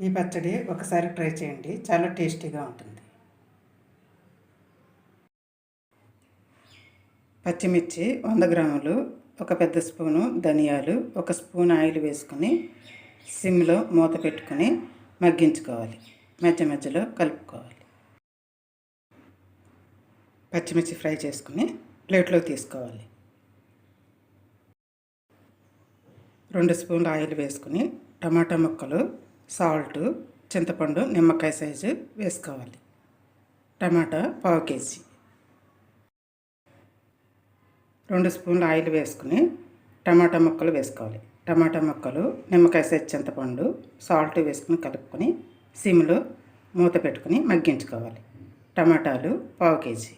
ఈ పచ్చడి ఒకసారి ట్రై చేయండి. చాలా టేస్టీగా ఉంటుంది. పచ్చిమిర్చి వంద గ్రాములు ఒక పెద్ద స్పూను ధనియాలు ఒక స్పూన్ ఆయిల్ వేసుకొని సిమ్లో మూత పెట్టుకొని మగ్గించుకోవాలి. మధ్య మధ్యలో కలుపుకోవాలి. పచ్చిమిర్చి ఫ్రై చేసుకుని ప్లేట్లో తీసుకోవాలి. రెండు స్పూన్ల ఆయిల్ వేసుకుని టమాటా ముక్కలు సాల్ట్ చింతపండు నిమ్మకాయ సైజు వేసుకోవాలి. టమాటా పావు కేజీ. రెండు స్పూన్లు ఆయిల్ వేసుకుని టమాటా ముక్కలు వేసుకోవాలి. టమాటా ముక్కలు నిమ్మకాయ సైజు చింతపండు సాల్ట్ వేసుకుని కలుపుకొని సిమ్లో మూత పెట్టుకుని మగ్గించుకోవాలి. టమాటాలు పావు కేజీ.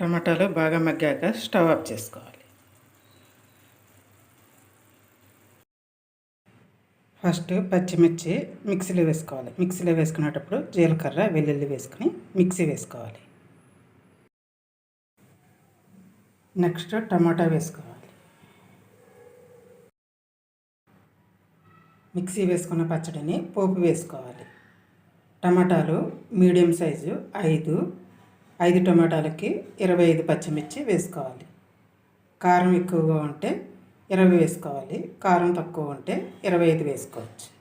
టమాటాలు బాగా మగ్గాక స్టవ్ ఆఫ్ చేసుకోవాలి. ఫస్ట్ పచ్చిమిర్చి మిక్సీలో వేసుకోవాలి. మిక్సీలో వేసుకునేటప్పుడు జీలకర్ర వెల్లుల్లి వేసుకుని మిక్సీ వేసుకోవాలి. నెక్స్ట్ టమాటా వేసుకోవాలి. మిక్సీ వేసుకున్న పచ్చడిని పోపు వేసుకోవాలి. టమాటాలు మీడియం సైజు ఐదు. ఐదు టమాటాలకి ఇరవై ఐదు పచ్చిమిర్చి వేసుకోవాలి. కారం ఎక్కువగా ఉంటే ఇరవై వేసుకోవాలి. కారం తక్కువ ఉంటే ఇరవై ఐదు వేసుకోవచ్చు.